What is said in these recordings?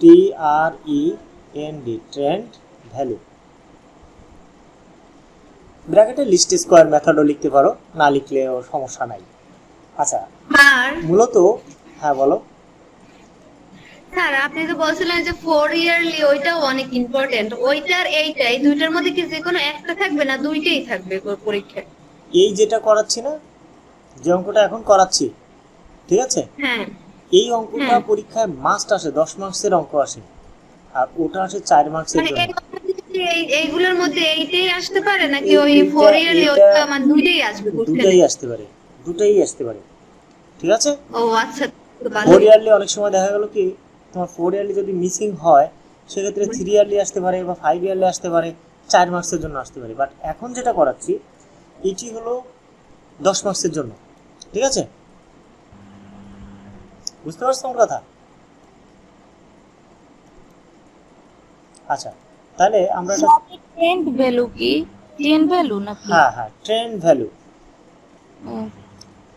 T R E N D trend value ব্র্যাকেটে list square মেথডও লিখতে পারো না লিখলেও সমস্যা নাই। আচ্ছা মূলত হ্যাঁ বলো। স্যার আপনি তো বলছিলেন যে ফোর ইয়ারলি ওইটাও অনেক ইম্পর্টেন্ট ওইটার এইটাই দুইটার মধ্যে কি যে কোনো একটা থাকবে না দুইটাই থাকবে পরীক্ষায়? এই যেটা করাচ্ছি না যে অঙ্কটা এখন করাচ্ছি ঠিক আছে? হ্যাঁ। এই অঙ্কটা হ্যাঁ। পরীক্ষায় মাস্ট আসে দশ মার্কসের অঙ্ক আসে। আর ওটা আসে চার মার্কসের জন্য। এই এই- এইগুলোর মধ্যে এইটাই আসতে পারে নাকি ওই ফোর ইয়ারলি ওইটা মানে দুইটাই আসবে দুটাই কোশ্চেনে আসতে পারে দুটাই আসতে পারে। ঠিক আছে? ও আচ্ছা ফোর ইয়ারলি অনেক সময় দেখা গেল কি তোমার ফোর ইয়ারলি যদি মিসিং হয় সেক্ষেত্রে থ্রি ইয়ারলি আসতে পারে বা ফাইভ ইয়ারলি আসতে পারে চার মার্কসের জন্য আসতে পারে। বাট এখন যেটা করাচ্ছি এটি হলো দশ মার্কসের জন্য। ঠিক আছে? বুঝতে পারছ আমার কথা আচ্ছা তাহলে আমরা ট্রেন্ড ভ্যালু কি? ট্রেন্ড ভ্যালু নাকি? হ্যাঁ হ্যাঁ trend value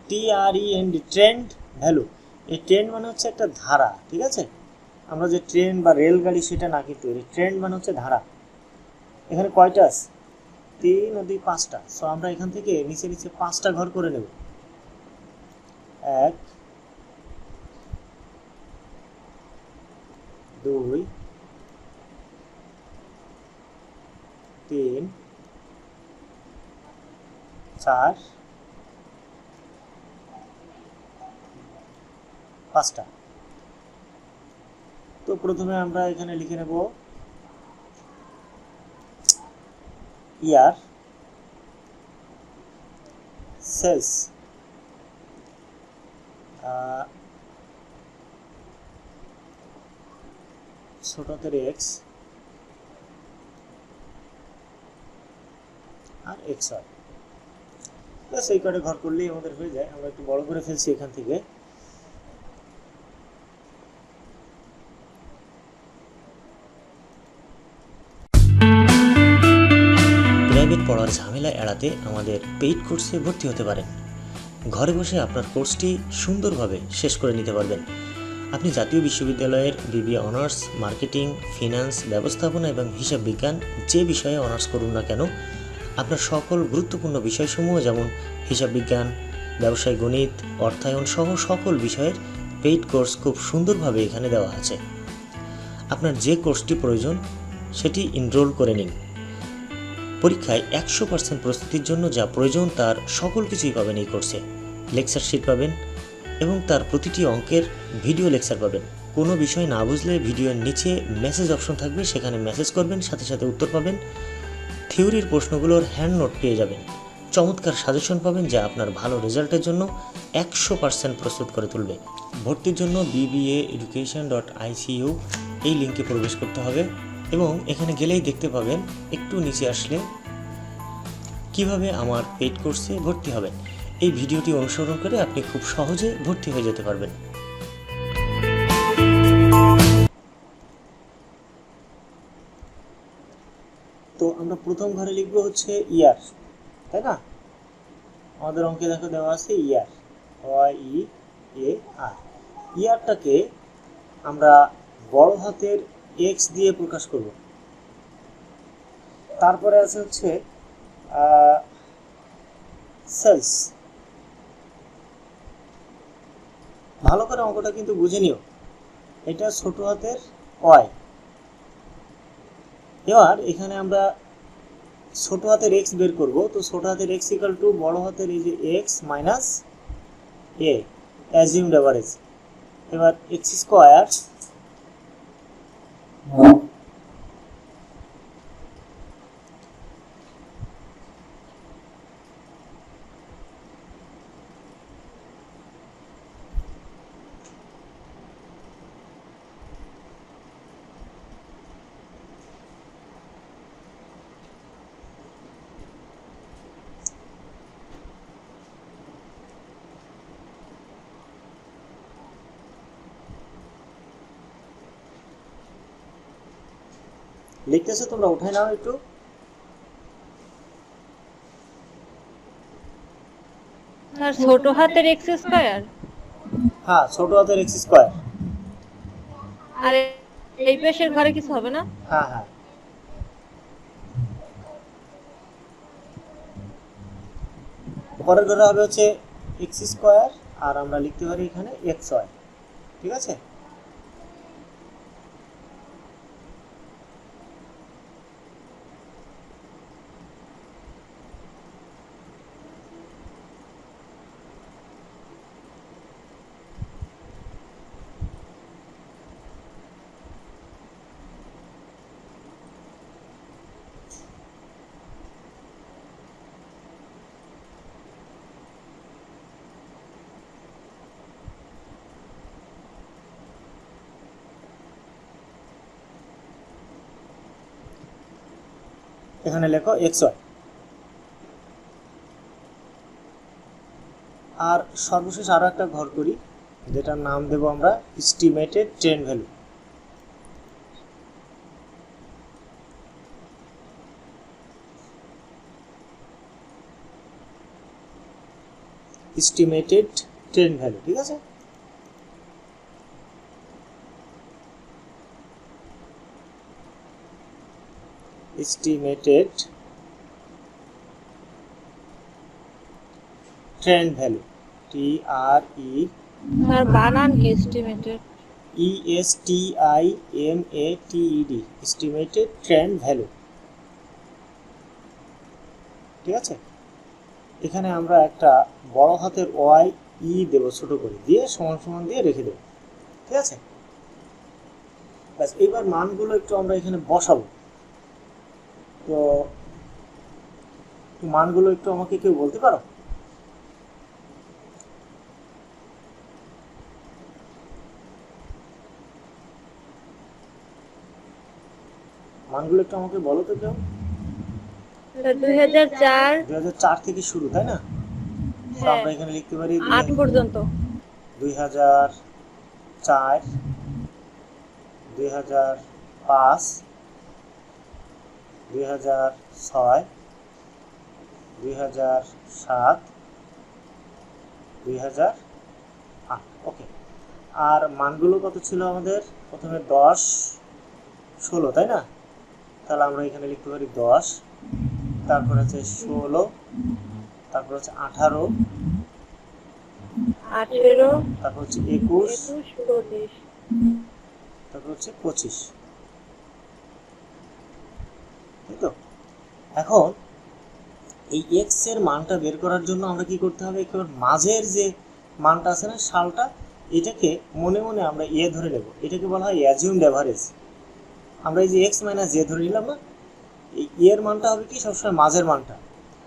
T R E N D trend value এই ট্রেন্ড মানে হচ্ছে একটা ধারা ঠিক আছে? আমরা যে ট্রেন বা রেলগাড়ি সেটা না কিন্তু ট্রেন্ড মানে হচ্ছে ধারা। এখানে কয়টা আছে? তিন নদী পাঁচটা। সো আমরা এখান থেকে নিচে নিচে পাঁচটা ঘর করে নেব। এক দুই তিন চার পাঁচটা। তো প্রথমে আমরা এখানে লিখে নেব ইয়ার সেলস। ছোটতের এক্স আর এক্স ব্যাস, এই কটা ঘর করলেই আমাদের হয়ে যায়। আমরা একটু বড় করে ফেলছি এখান থেকে। পড়ার ঝামেলা এড়াতে আমাদের পেইড কোর্সে ভর্তি হতে পারেন। ঘরে বসে আপনার কোর্সটি সুন্দরভাবে শেষ করে নিতে পারবেন। আপনি জাতীয় বিশ্ববিদ্যালয়ের বিবিএ অনার্স, মার্কেটিং, ফিনান্স, ব্যবস্থাপনা এবং হিসাব বিজ্ঞান যে বিষয়ে অনার্স করুন না কেন, আপনার সকল গুরুত্বপূর্ণ বিষয়সমূহ যেমন হিসাব বিজ্ঞান, ব্যবসায় গণিত, অর্থায়ন সহ সকল বিষয়ের পেইড কোর্স খুব সুন্দরভাবে এখানে দেওয়া আছে। আপনার যে কোর্সটি প্রয়োজন, সেটি ইনরোল করে নিন। পরীক্ষায় একশো পার্সেন্ট প্রস্তুতির জন্য যা প্রয়োজন তার সকল কিছুই পাবেন এই কোর্সে। লেকচার শিট পাবেন এবং তার প্রতিটি অঙ্কের ভিডিও লেকচার পাবেন। কোনো বিষয় না বুঝলে ভিডিওর নিচে মেসেজ অপশন থাকবে, সেখানে মেসেজ করবেন, সাথে সাথে উত্তর পাবেন। থিওরির প্রশ্নগুলোর হ্যান্ড নোট পেয়ে যাবেন। চমৎকার সাজেশন পাবেন যা আপনার ভালো রেজাল্টের জন্য একশো পার্সেন্ট প্রস্তুত করে তুলবে। ভর্তির জন্য বিবিএ এডুকেশন ডট আইসিইউ এই লিঙ্কে প্রবেশ করতে হবে এবং এখানে গেলেই দেখতে পাবেন, একটু নিচে আসলে কীভাবে আমার পেইড কোর্সে ভর্তি হবেন। এই ভিডিওটি অনুসরণ করে আপনি খুব সহজে ভর্তি হয়ে যেতে পারবেন। তো আমরা প্রথম ঘরে লিখব হচ্ছে ইয়ার, তাই না? আমাদের অঙ্কে দেখো দেওয়া আছে ইয়ার ওয়াই ই এ আর ইয়ারটাকে আমরা বড় হাতের এক্স দিয়ে প্রকাশ করব। তারপরে আছে হচ্ছে সেলস ভালো করে অঙ্কটা কিন্তু বুঝে নিও। এটা ছোট হাতের ওয়াই এবার এখানে আমরা ছোট হাতের এক্স বের করব। তো ছোট হাতের এক্স ইকাল টু বড় হাতের এই যে x minus a assumed average এবার এক্স স্কোয়ার লিখতেছো তোমরা উঠাই নাও একটু। আর ছোট হাতের এক্স স্কয়ার হ্যাঁ ছোট হাতের এক্স স্কোয়ার আর এই পেশের ঘরে কিছু হবে না? হ্যাঁ হ্যাঁ। পরের ঘরে হবে হচ্ছে এক্স স্কোয়ার আর আমরা লিখতে পারি এখানে এক্স ওয়াই ঠিক আছে? এখানে লেখো এক্স ওয়াই। আর সর্বশেষ আরও একটা ঘর করি, যেটার নাম দেব আমরা estimated trend value estimated trend value ঠিক আছে? Estimated trend value T R E আর বানান estimated E S T I M A T E D estimated trend value ঠিক আছে? এখানে আমরা একটা বড় হাতের ওয়াই ই দেব ছোট করে। দিয়ে সমান সমান দিয়ে রেখে দেব। ঠিক আছে? ব্যাস এবার মানগুলো একটু আমরা এখানে বসাবো। তো মানগুলো একটু আমাকে কেউ বলতে পারো? মানগুলো একটু আমাকে বলো তো কেউ। চার। থেকে শুরু তাই না? তো হ্যাঁ। আমরা এখানে লিখতে পারি আট পর্যন্ত। দুই হাজার চার দুই হাজার পাঁচ দুই হাজার ছয় দুই হাজার সাত দুই হাজার আট। ওকে আর মানগুলো কত ছিল আমাদের? প্রথমে দশ ষোলো তাই না? তাহলে আমরা এখানে লিখতে পারি দশ তারপর হচ্ছে ষোলো তারপর হচ্ছে আঠারো আঠেরো তারপর হচ্ছে একুশ একুশ তারপর হচ্ছে পঁচিশ। তাই তো? এখন এই এক্সের মানটা বের করার জন্য আমরা কি করতে হবে? একেবারে মাঝের যে মানটা আছে না, সালটা, এটাকে মনে মনে আমরা এ ধরে নেব। এটাকে বলা হয় অ্যাজিউমড অ্যাভারেজ আমরা এই যে এক্স মাইনাস জে ধরে নিলাম না, এই এর মানটা হবে কি সবসময় মাঝের মানটা।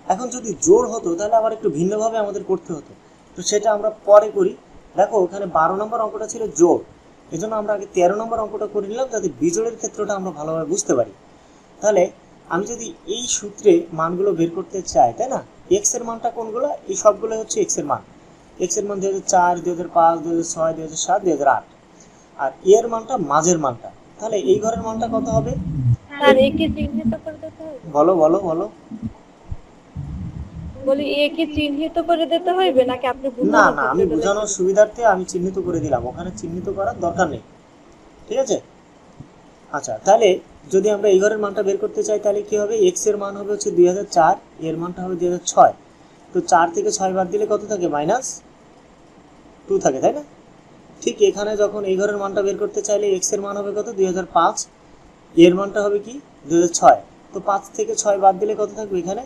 এখন যদি জোর হতো, তাহলে আবার একটু ভিন্নভাবে আমাদের করতে হতো। তো সেটা আমরা পরে করি। দেখো, ওখানে বারো নম্বর অঙ্কটা ছিল জোর। এজন্য আমরা আগে তেরো নম্বর অঙ্কটা করে নিলাম, যাতে বিজোড়ের ক্ষেত্রটা আমরা ভালোভাবে বুঝতে পারি। তাহলে আমি যদি এই সূত্রে মানগুলো বের করতে চাই তাই না? এক্সের মানটা কোনগুলো? এই সবগুলো হচ্ছে এক্সের মান। এক্সের মান দুই হাজার চার দুই হাজার পাঁচ দুই হাজার ছয় দুই হাজার সাত দুই হাজার আট। আর এ এর মানটা মাঝের মানটা। তাহলে এই ঘরের মানটা কত হবে? বলো বলো বলো। বলি একে চিহ্নিত করে দিতে হইবে নাকি আপনি না না আমি বোঝানোর সুবিধার্থে আমি চিহ্নিত করে দিলাম। ওখানে চিহ্নিত করার দরকার নেই। ঠিক আছে? আচ্ছা তাহলে যদি আমরা এই ঘরের মানটা বের করতে চাই, তাহলে কি হবে? এক্সের মান হবে হচ্ছে দুই হাজার চার, এর মানটা হবে দুই হাজার ছয়। তো চার থেকে ছয় বাদ দিলে কত থাকে? মাইনাস টু থাকে, তাই না? ঠিক এখানে যখন এই ঘরের মানটা বের করতে চাইলে এক্সের মান হবে কত? দুই হাজার পাঁচ। এর মানটা হবে কি? দুই হাজার ছয়। তো পাঁচ থেকে ছয় বাদ দিলে কত থাকবে এখানে?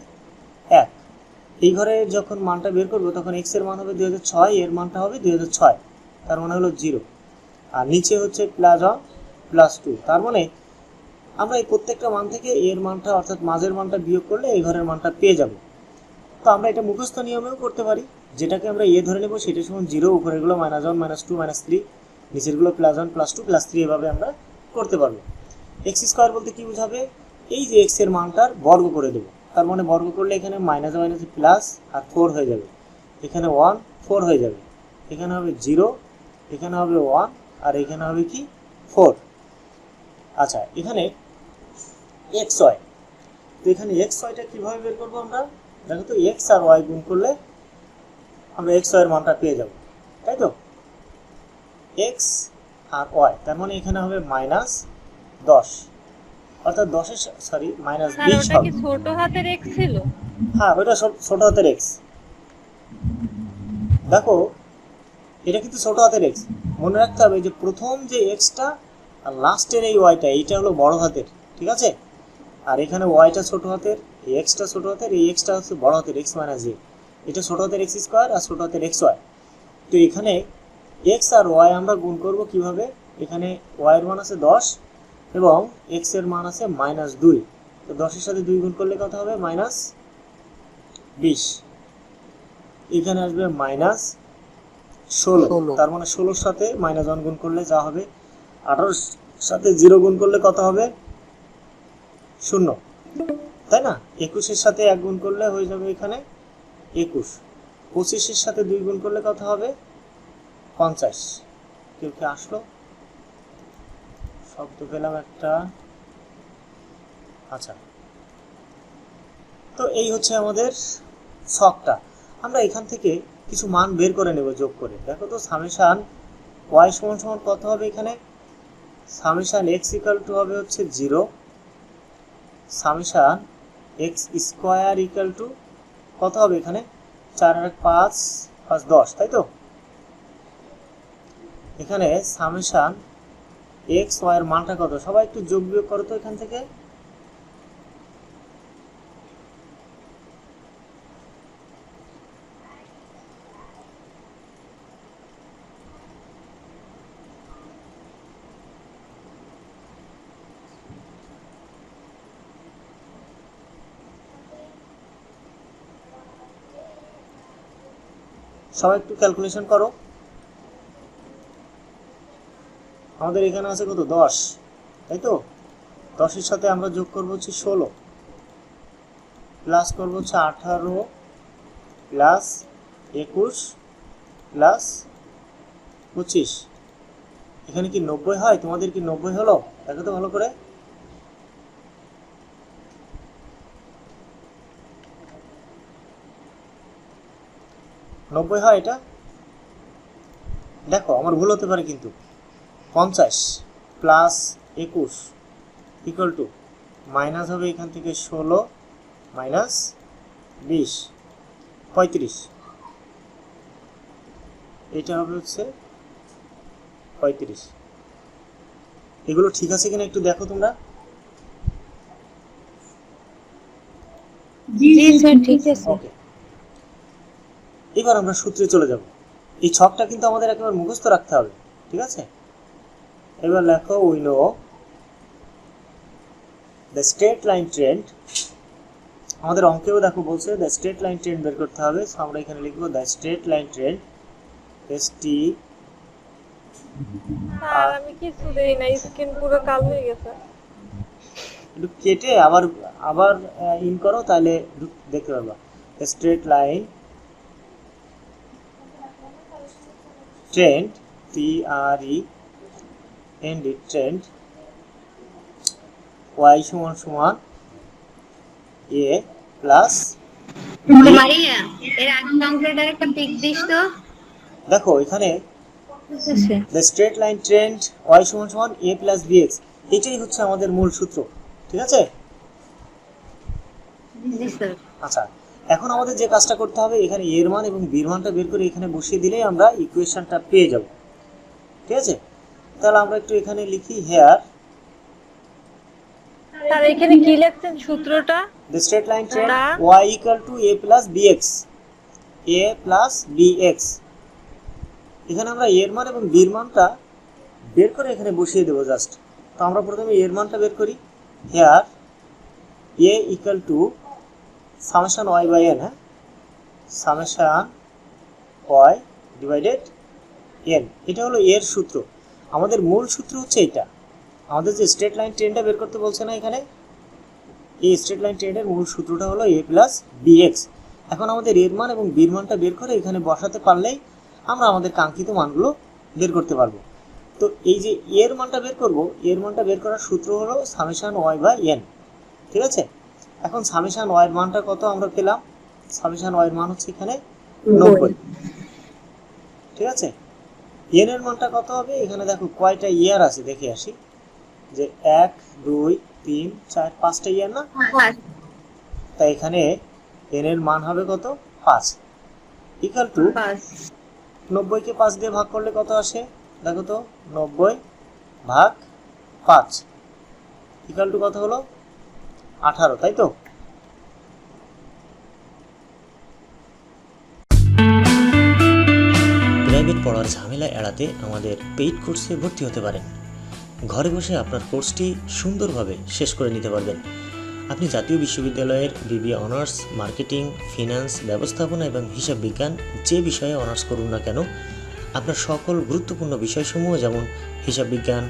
এক। এই ঘরে যখন মানটা বের করব, তখন এক্সের মান হবে দুই হাজার ছয়, এর মানটা হবে দুই হাজার ছয়। তার মানে হলো জিরো আর নিচে হচ্ছে প্লাস ওয়ান প্লাস টু তার মানে আমরা এই প্রত্যেকটা মান থেকে এর মানটা, অর্থাৎ মাঝের মানটা বিয়োগ করলে এই ঘরের মানটা পেয়ে যাব। তো আমরা এটা মুখস্থ নিয়মেও করতে পারি। যেটাকে আমরা এ ধরে নেব, সেটা সমান zero উপরেরগুলো minus one minus two minus three নিচেরগুলো plus one plus two plus three এভাবে আমরা করতে পারব। এক্স স্কোয়ার বলতে কি বোঝাবে? এই যে এক্সের মানটার বর্গ করে দেবো। তার মানে বর্গ করলে এখানে মাইনাস মাইনাস প্লাস আর ফোর হয়ে যাবে। এখানে ওয়ান ফোর হয়ে যাবে। এখানে হবে জিরো এখানে হবে ওয়ান আর এখানে হবে কি? ফোর আচ্ছা এখানে এক্স ওয়াই তো এখানে এক্স ওয়াইটা কীভাবে বের করব আমরা? দেখো তো এক্স আর ওয়াই গুণ করলে আমরা এক্স ওয়াইয়ের মানটা পেয়ে যাব তাই তো? এক্স আর ওয়াই তার মানে এখানে হবে মাইনাস দশ। অর্থাৎ দশের সরি মাইনাস বিশ হবে। ছোট হাতের এক্স ছিল? হ্যাঁ ওইটা ছোট- ছোট হাতের এক্স দেখো এটা কিন্তু ছোট হাতের এক্স মনে রাখতে হবে যে প্রথম যে এক্সটা আর লাস্টের এই ওয়াইটা এইটা হলো বড় হাতের ঠিক আছে? আর এখানে ওয়াইটা ছোট হাতের এই এক্সটা ছোট হাতের এই এক্সটা হচ্ছে বড় হাতের এক্স মাইনাস জে এটা ছোট হাতের এক্স স্কোয়ার আর ছোট হাতের এক্স ওয়াই তো এখানে এক্স আর ওয়াই আমরা গুণ করব কীভাবে? এখানে ওয়াইয়ের মান আছে দশ এবং এক্সের মান আছে মাইনাস দুই। তো দশের সাথে দুই গুণ করলে কত হবে? মাইনাস বিশ। এখানে আসবে মাইনাস ষোলো। তার মানে ষোলোর সাথে মাইনাস ওয়ান গুণ করলে যা হবে? আঠারোর সাথে জিরো গুণ করলে কত হবে? শূন্য। তাই না? একুশের সাথে এক গুণ করলে হয়ে যাবে এখানে একুশ। পঁচিশের সাথে দুই গুণ করলে কত হবে? পঞ্চাশ। কেউ কি আসলো? শব্দ পেলাম একটা। আচ্ছা। তো এই হচ্ছে আমাদের শখটা। আমরা এখান থেকে কিছু মান বের করে নেব যোগ করে। দেখো তো, সামেশান ওয়াই সমান সমান কত হবে এখানে? সামেশান এক্স ইকাল টু হবে হচ্ছে zero summation x square equal to কত হবে এখানে? চার আর পাঁচ পাঁচ দশ, তাই তো? এখানে সামেশান এক্স ওয়াই এর মানটা কত? সবাই একটু যোগ বিয়োগ করো তো এখান থেকে। সবাই একটু ক্যালকুলেশন করো। আমাদের এখানে আছে কত? দশ। তাই তো? দশের সাথে আমরা যোগ করব হচ্ছে ষোলো। প্লাস করব হচ্ছে আঠারো প্লাস একুশ প্লাস পঁচিশ। এখানে কি নব্বই হয়? তোমাদের কি নব্বই হলো? দেখো তো ভালো করে। নব্বই হয় এটা? দেখো আমার ভুল হতে পারে কিন্তু। পঞ্চাশ প্লাস একুশ ইকুয়াল টু মাইনাস হবে এখান থেকে ষোলো মাইনাস বিশ পঁয়ত্রিশ। এটা হবে হচ্ছে পঁয়ত্রিশ। এগুলো ঠিক আছে কিনা একটু দেখো তোমরা? জি স্যার ঠিক আছে। ওকে। এবার আমরা সূত্রে চলে যাব। এই ছকটা কিন্তু আমাদের একেবারে মুখস্থ রাখতে হবে ঠিক আছে? এবার লেখো we know the straight line trend আমাদের অঙ্কেও দেখো বলছে দ্য স্ট্রেট লাইন ট্রেন্ড বের করতে হবে। আমরা এখানে লিখব the straight line trend S T আমি কিছু দেই না স্কিন পুরো কালো হয়ে গেছে। একটু কেটে আবার আবার ইন করো তাহলে দেখতে পারবা। Straight line trend T R E N D trend y সমান সমান এ প্লাস মারিয়া এর আগের অঙ্কটার একটা পিক দিস তো। দেখো এখানে the straight line trend y সমান সমান এ প্লাস এক্স এটাই হচ্ছে আমাদের মূল সূত্র ঠিক আছে? আচ্ছা। এখন আমাদের যে কাজটা করতে হবে এখানে এর মান এবং বির মানটা বের করে এখানে বসিয়ে দিলেই আমরা ইকুয়েশনটা পেয়ে যাব। ঠিক আছে? তাহলে আমরা একটু এখানে লিখি হেয়ার স্যার এখানে কি লিখছেন সূত্রটা? The straight line to a plus plus b x এখানে আমরা এর মান এবং বির মানটা বের করে এখানে বসিয়ে দেবো জাস্ট তো আমরা প্রথমে এর মানটা বের করি। Here a equal to summation y by n হ্যাঁ? Summation y divided n. এটা হলো এর সূত্র। আমাদের মূল সূত্র হচ্ছে এটা। আমাদের যে স্ট্রেট লাইন ট্রেনটা বের করতে বলছে না এখানে, এই স্ট্রেট লাইন ট্রেনের মূল সূত্রটা হলো এ প্লাস বিএক্স এখন আমাদের এর মান এবং বির মানটা বের করে এখানে বসাতে পারলেই আমরা আমাদের কাঙ্ক্ষিত মানগুলো বের করতে পারব। তো এই যে এর মানটা বের করব, এর মানটা বের করার সূত্র হলো সামেশান ওয়াই বাই এন। ঠিক আছে? এখন সামেশান ওয়াইয়ের মানটা কত আমরা পেলাম? সামেশান ওয়াইয়ের মান হচ্ছে এখানে নব্বই। ঠিক আছে? এন এর মানটা কত হবে? এখানে দেখো কয়টা ইয়ার আছে দেখে আসি। যে এক দুই তিন চার পাঁচটা ইয়ার না? পাঁচ। তাই এখানে এন এর মান হবে কত? পাঁচ। ইকাল টু পাঁচ। নব্বইকে পাঁচ দিয়ে ভাগ করলে কত আসে? দেখো তো নব্বই ভাগ পাঁচ। ইকাল টু কত হলো? আঠারো, তাই তো? প্রাইভেট পড়ার ঝামেলা এড়াতে আমাদের পেইড কোর্সে ভর্তি হতে পারেন। ঘরে বসে আপনার কোর্সটি সুন্দরভাবে শেষ করে নিতে পারবেন। আপনি জাতীয় বিশ্ববিদ্যালয়ের বিবিএ অনার্স, মার্কেটিং, ফিনান্স, ব্যবস্থাপনা এবং হিসাব বিজ্ঞান যে বিষয়ে অনার্স করুন না কেন, আপনার সকল গুরুত্বপূর্ণ বিষয়সমূহ যেমন হিসাব বিজ্ঞান,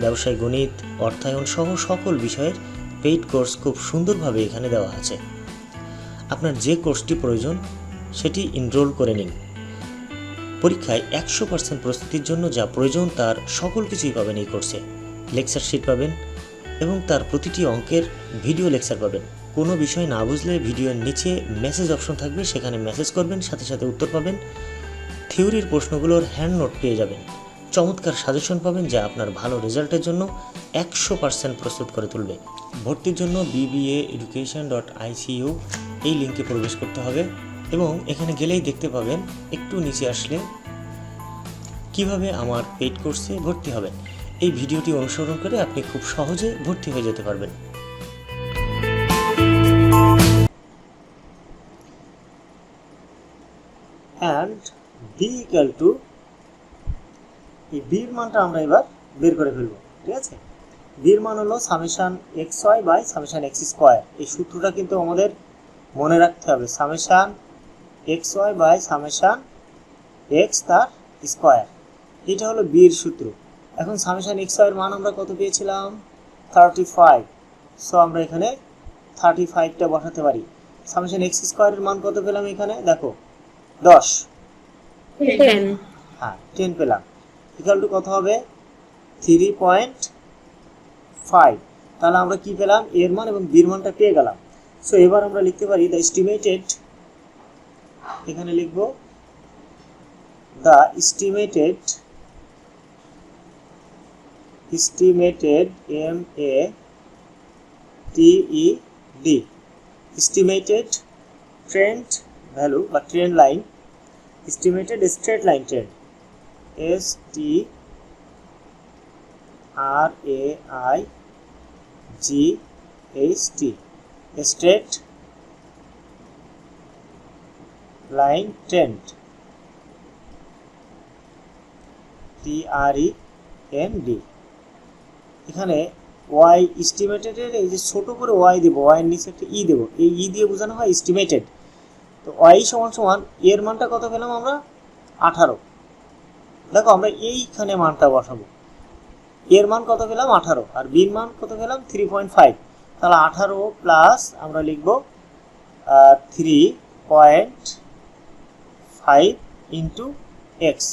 ব্যবসায় গণিত, অর্থায়ন সহ সকল বিষয়ের পেইড কোর্স খুব সুন্দরভাবে এখানে দেওয়া আছে। আপনার যে কোর্সটি প্রয়োজন, সেটি এনরোল করে নিন। পরীক্ষায় একশো পার্সেন্ট প্রস্তুতির জন্য যা প্রয়োজন, তার সকল কিছুই পাবেন এই কোর্সে লেকচার শিট পাবেন এবং তার প্রতিটি অঙ্কের ভিডিও লেকচার পাবেন। কোনো বিষয় না বুঝলে ভিডিওর নিচে মেসেজ অপশন থাকবে, সেখানে মেসেজ করবেন, সাথে সাথে উত্তর পাবেন। থিওরির প্রশ্নগুলোর হ্যান্ড নোট পেয়ে যাবেন। চমৎকার সাজেশন পাবেন যা আপনার ভালো রেজাল্টের জন্য একশো পার্সেন্ট প্রস্তুত করে তুলবে। ভর্তির জন্য বিবিএ এডুকেশন ডট আইসিইউ এই লিঙ্কে প্রবেশ করতে হবে এবং এখানে গেলেই দেখতে পাবেন, একটু নিচে আসলে কীভাবে আমার পেইড কোর্সে ভর্তি হবেন এই ভিডিওটি অনুসরণ করে আপনি খুব সহজে ভর্তি হয়ে যেতে পারবেন। অ্যান্ড বি ইকাল টু এই বির মানটা আমরা এবার বের করে ফেলব ঠিক আছে? বির মান হলো summation x y by summation x square এই সূত্রটা কিন্তু আমাদের মনে রাখতে হবে summation x y by summation x তার স্কোয়ার এটা হলো বির সূত্র। এখন সামেশান এক্সের মান আমরা কত পেয়েছিলাম? থার্টি ফাইভ সো আমরা এখানে থার্টি ফাইভটা বসাতে পারি। সামেশান এক্স স্কোয়ারের মান কত পেলাম এখানে? দেখো দশ। হ্যাঁ টেন পেলাম। ইকাল টু কত হবে? থ্রি পয়েন্ট ফাইভ তাহলে আমরা কি পেলাম? এর মান এবং বির মানটা পেয়ে গেলাম। সো এবার আমরা লিখতে পারি দ্য এস্টিমেটেড এখানে লিখব the estimated m a t e d estimated trend value বা trend line, estimated straight line trend s t r a i g h t, straight line trend t r e n d. এখানে Y এস্টিমেটেডের এই যে ছোট করে Y দেবো ওয়াইয়ের নিচে একটা ই দেবো, এই ই দিয়ে বোঝানো হয় এস্টিমেটেড তো ওয়াই সমান সমান, এর মানটা কত পেলাম আমরা? আঠারো। দেখো, আমরা এইখানে মানটা বসাবো। এর মান কত পেলাম? আঠারো। আর বির মান কত পেলাম? থ্রি পয়েন্ট ফাইভ তাহলে আঠারো প্লাস আমরা লিখব three point five into x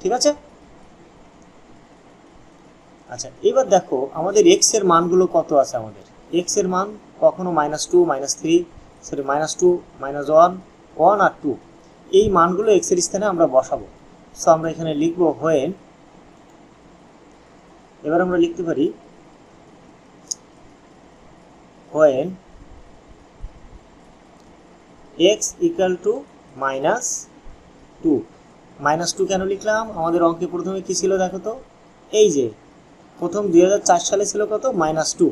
ঠিক আছে? আচ্ছা এবার দেখো, আমাদের এক্সের মানগুলো কত আছে আমাদের? এক্সের মান কখনো minus two minus three sorry minus two minus one one আর টু এই মানগুলো এক্সের স্থানে আমরা বসাবো। সো আমরা এখানে লিখব হোয়েন এবার আমরা লিখতে পারি when x equal to minus two minus two কেন লিখলাম? আমাদের অঙ্কে প্রথমে কি ছিল দেখো তো? এই যে, প্রথম দুই হাজার চার সালে ছিল কত? মাইনাস টু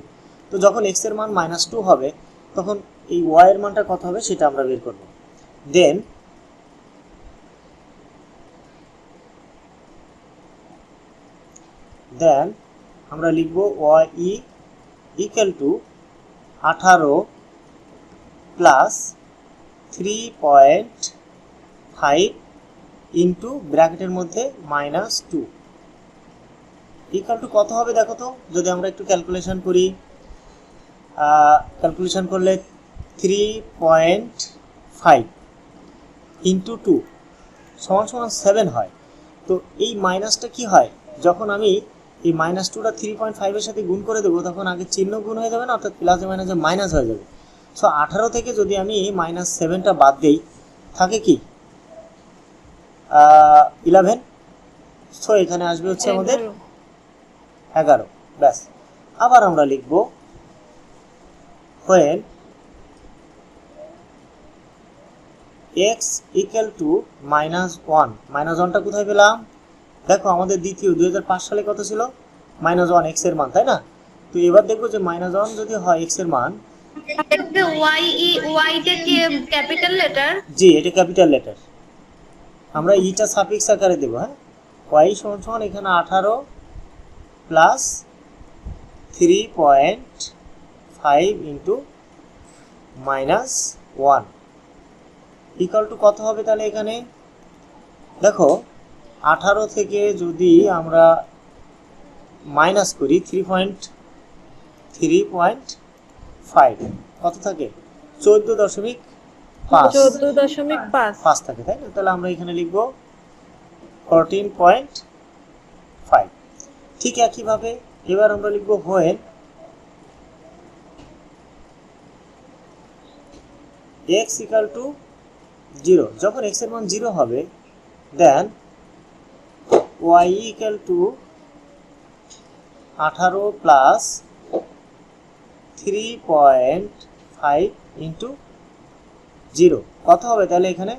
তো যখন এক্সের মান মাইনাস টু হবে, তখন এই ওয়াই এর মানটা কত হবে সেটা আমরা বের করব। দেন দেন আমরা লিখব ওয়াই ই ইকুয়াল টু আঠারো plus three point five into ব্র্যাকেটের মধ্যে মাইনাস টু ইকাল টু কত হবে দেখো তো? যদি আমরা একটু ক্যালকুলেশন করি ক্যালকুলেশন করলে three point five into two সমান সমান সেভেন হয়। তো এই মাইনাসটা কি হয়? যখন আমি এই মাইনাস টুটা থ্রি পয়েন্ট ফাইভের সাথে গুণ করে দেবো তখন আগে চিহ্ন গুণ হয়ে যাবে না অর্থাৎ প্লাসে মাইনাসে মাইনাস হয়ে যাবে। সো আঠারো থেকে যদি আমি মাইনাস সেভেনটা বাদ দেই থাকে কি? ইলেভেন সো এখানে আসবে হচ্ছে আমাদের এগারো। ব্যাস। আবার আমরা লিখব when x equal to minus one minus ওয়ানটা কোথায় পেলাম? দেখো আমাদের দ্বিতীয় দুই হাজার পাঁচ সালে কত ছিল? মাইনাস ওয়ান এক্সের মান তাই না? তো এবার দেখব যে মাইনাস ওয়ান যদি হয় এক্সের মান জি এটা ক্যাপিটাল লেটার আমরা ইটা সাফিক্স আকারে দেবো হ্যাঁ? ওয়াই সমান সমান এখানে আঠারো plus three point five into minus one equal to কত হবে তাহলে এখানে? দেখো আঠারো থেকে যদি আমরা মাইনাস করি three point three point five কত থাকে? চোদ্দ দশমিক পাঁচ। চোদ্দ দশমিক পাঁচ। পাঁচ থাকে তাই না? তাহলে আমরা এখানে লিখব ফোরটিন পয়েন্ট ফাইভ ঠিক একইভাবে এবার আমরা লিখব when x equal to zero যখন এক্সের মান জিরো হবে দেন ওয়াই ইকাল টু আঠারো plus three point five into zero কত হবে তাহলে এখানে?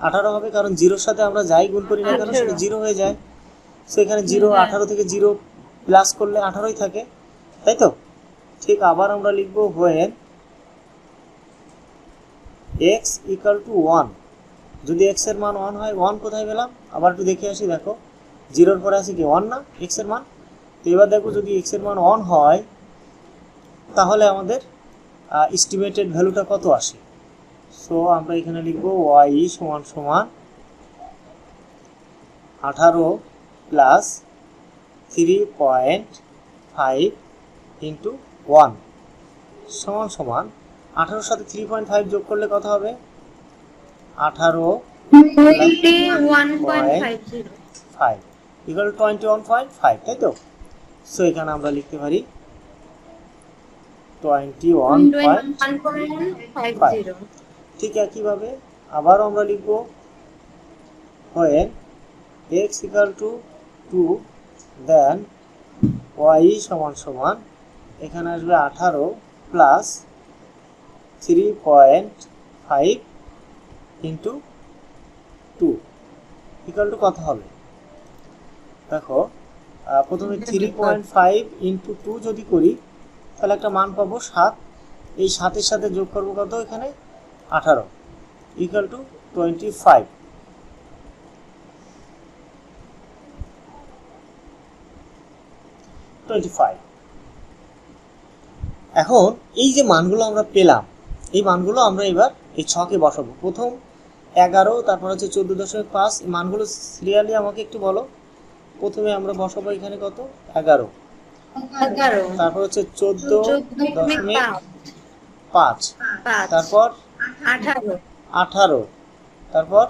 আঠারো হবে কারণ জিরোর সাথে আমরা যাই গুণ করি না কেন সেটা। জিরো হয়ে যায়। সো এখানে জিরো হ্যাঁ। আঠারো থেকে জিরো প্লাস করলে আঠারোই থাকে। তাই তো? ঠিক আবার আমরা লিখব when x equal to one যদি এক্সের মান ওয়ান হয় ওয়ান কোথায় পেলাম? আবার একটু দেখে আসি, দেখো। জিরোর পরে আছে কি? ওয়ান না? এক্সের মান? তো এবার দেখো যদি এক্সের মান ওয়ান হয়, তাহলে আমাদের এস্টিমেটেড ভ্যালুটা কত আসে? সো আমরা এখানে লিখব ওয়াই সমান সমান আঠারো plus three point five into one সমান সমান আঠারোর সাথে থ্রি পয়েন্ট ফাইভ যোগ করলে কত হবে? আঠারো five equal twenty one point five তাই তো? সো এখানে আমরা লিখতে পারি টোয়েন্টি ওয়ান পয়েন্ট ঠিক একইভাবে আবারও আমরা লিখব when x equal to two then y সমান সমান এখানে আসবে আঠারো plus three point five into two equal to কত হবে? দেখো প্রথমে three point five into two যদি করি তাহলে একটা মান পাবো সাত। এই সাতের সাথে যোগ করব কত এখানে? আঠারো। Equal to twenty five twenty five এখন এই যে মানগুলো আমরা পেলাম এই মানগুলো আমরা এবার এই ছকে বসাবো। প্রথম এগারো তারপর হচ্ছে চোদ্দ দশমিক পাঁচ। মানগুলো সিরিয়ালি আমাকে একটু বলো। প্রথমে আমরা বসাবো এখানে কত? এগারো। তারপর হচ্ছে চোদ্দ দশমিক পাঁচ। তারপর? আঠারো। তারপর?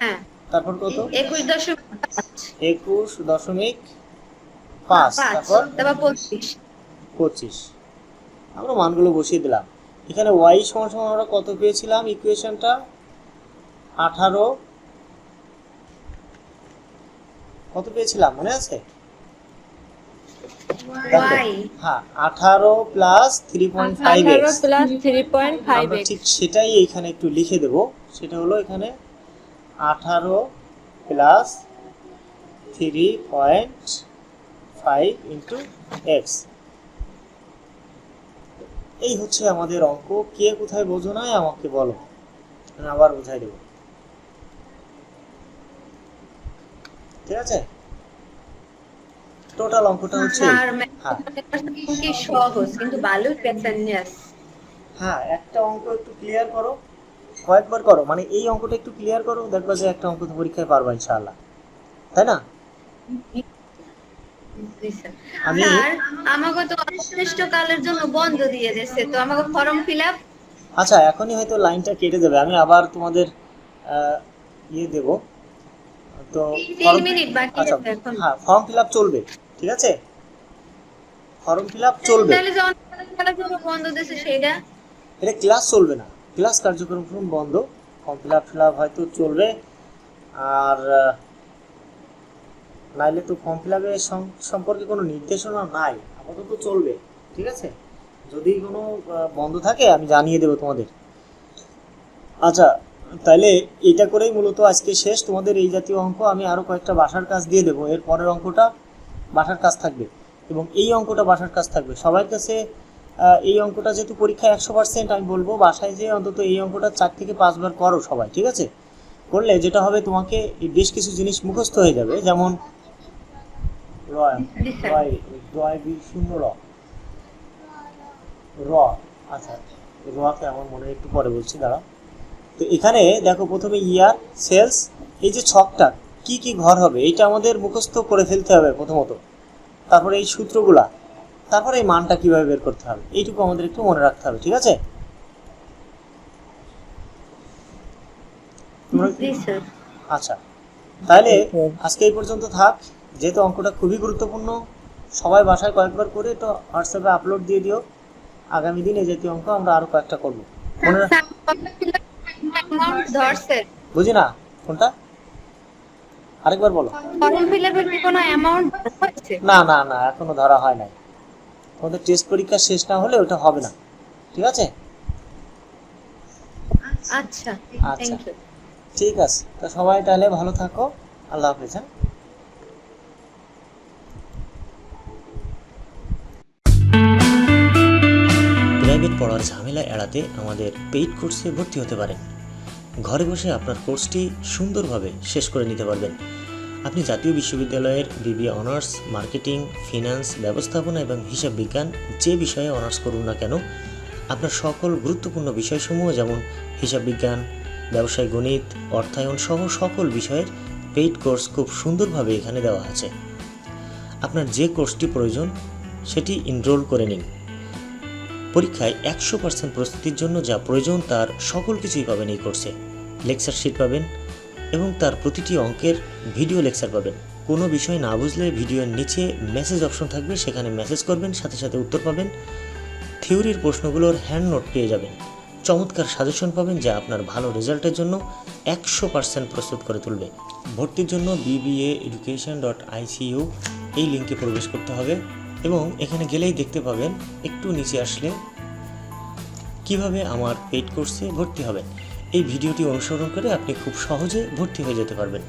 হ্যাঁ। তারপর কত? একুশ দশমিক পাঁচ। একুশ দশমিক পাঁচ। তারপর? পঁচিশ। আমরা মানগুলো বসিয়ে দিলাম। এখানে ওয়াই সমান সমান আমরা কত পেয়েছিলাম ইকুয়েশনটা আঠারো। কত পেয়েছিলাম? মনে আছে? হ্যাঁ আঠারো plus three point five x plus three point five আমরা ঠিক সেটাই এখানে একটু লিখে দেব। সেটা হলো এখানে আঠারো plus three point five into x এই হচ্ছে আমাদের অঙ্ক। কে কোথায় বোঝো নাই আমাকে বলো। আবার বুঝাই দেব। ঠিক আছে? টোটাল অঙ্কটা হচ্ছে হ্যাঁ কি সহজ কিন্তু হ্যাঁ একটা অঙ্ক একটু ক্লিয়ার করো। কয়েকবার করো মানে এই অঙ্কটা একটু ক্লিয়ার করো দেখবা যে একটা অঙ্ক তো পরীক্ষায় পারবা ইনশাআল্লাহ। তাই না? আমি আমাকে তো অনির্দিষ্টকালের জন্য বন্ধ দিয়ে দিয়েছে তো আমাকে ফর্ম ফিল আপ আচ্ছা এখনই হয়তো লাইনটা কেটে দেবে। আমি আবার তোমাদের ইয়ে দেব। তো তিন মিনিট বাকি আচ্ছা হ্যাঁ ফর্ম ফিল আপ চলবে ঠিক আছে? ফর্ম ফিল আপ চলবে। এটা ক্লাস চলবে না। ক্লাস কার্যক্রম বন্ধ। Form fill up fill up হয়তো চলবে। আর নাইলে তো ফর্ম ফিল আপের সম্পর্কে কোনো নির্দেশনা নাই। আপাতত চলবে ঠিক আছে? যদি কোনো বন্ধ থাকে আমি জানিয়ে দেবো তোমাদের। আচ্ছা তাহলে এটা করেই মূলত আজকে শেষ। তোমাদের এই জাতীয় অঙ্ক আমি আরও কয়েকটা বাসার কাজ দিয়ে দেবো। এর পরের অঙ্কটা বাসার কাজ থাকবে এবং এই অঙ্কটা বাসার কাজ থাকবে। সবার কাছে এই অঙ্কটা যেহেতু পরীক্ষা একশো পার্সেন্ট আমি বলব বাসায় যে অন্তত এই অঙ্কটা চার থেকে পাঁচবার করো সবাই ঠিক আছে? করলে যেটা হবে তোমাকে বেশ কিছু জিনিস মুখস্থ হয়ে যাবে। যেমন শূন্য র। র আচ্ছা রকে আমার মনে একটু পরে বলছি দাঁড়া তো এখানে দেখো প্রথমে ইয়ার সেলস এই যে ছকটা কি কি ঘর হবে এইটা আমাদের মুখস্থ করে ফেলতে হবে প্রথমত। তারপরে এই সূত্রগুলা তারপরে এই মানটা কীভাবে বের করতে হবে এইটুকু আমাদের একটু মনে রাখতে হবে ঠিক আছে? তোমরা জি স্যার আচ্ছা তাহলে আজকে এই পর্যন্ত থাক যেহেতু অঙ্কটা খুবই গুরুত্বপূর্ণ সবাই বাসায় কয়েকবার করে তো হোয়াটসঅ্যাপে আপলোড দিয়ে দিও আগামী দিন এই জাতীয় অঙ্ক আমরা আরও কয়েকটা করব। মনে রাখ- ধরছে। বুঝি না কোনটা? আরেকবার বলো। ফর্ম ফিল আপের কি কোনো অ্যামাউন্ট হচ্ছে না না না এখনও ধরা হয় নাই। তোমাদের টেস্ট পরীক্ষা শেষ না হলে ওটা হবে না। ঠিক আছে? আচ্ছা আচ্ছা। ঠিক আছে। তো সবাই তাহলে ভালো থাকো। আল্লাহ হাফেজ হ্যাঁ? প্রাইভেট পড়ার ঝামেলা এড়াতে আমাদের পেইড কোর্সে ভর্তি হতে পারেন। ঘরে বসে আপনার কোর্সটি সুন্দরভাবে শেষ করে নিতে পারবেন। আপনি জাতীয় বিশ্ববিদ্যালয়ের বিবিএ অনার্স, মার্কেটিং, ফিনান্স, ব্যবস্থাপনা এবং হিসাব বিজ্ঞান যে বিষয়ে অনার্স করুন না কেন, আপনার সকল গুরুত্বপূর্ণ বিষয়সমূহ যেমন হিসাব বিজ্ঞান, ব্যবসায় গণিত, অর্থায়ন সহ সকল বিষয়ের পেইড কোর্স খুব সুন্দরভাবে এখানে দেওয়া আছে। আপনার যে কোর্সটি প্রয়োজন, সেটি এনরোল করে নিন। পরীক্ষায় একশো পার্সেন্ট প্রস্তুতির জন্য যা প্রয়োজন তার সকল কিছুই পাবেন এই কোর্সে। লেকচার শিট পাবেন এবং তার প্রতিটি অঙ্কের ভিডিও লেকচার পাবেন। কোনো বিষয় না বুঝলে ভিডিওর নিচে মেসেজ অপশন থাকবে, সেখানে মেসেজ করবেন, সাথে সাথে উত্তর পাবেন। থিওরির প্রশ্নগুলোর হ্যান্ড নোট পেয়ে যাবেন। চমৎকার সাজেশন পাবেন যা আপনার ভালো রেজাল্টের জন্য একশো পার্সেন্ট প্রস্তুত করে তুলবে। ভর্তির জন্য বিবিএ এডুকেশন ডট আইসিইউ এই লিঙ্কে প্রবেশ করতে হবে। এবং এখানে গেলেই দেখতে পাবেন, একটু নিচে আসলে কীভাবে আমার পেইড কোর্সে ভর্তি হবেন। এই ভিডিওটি অনুসরণ করে আপনি খুব সহজে ভর্তি হয়ে যেতে পারবেন।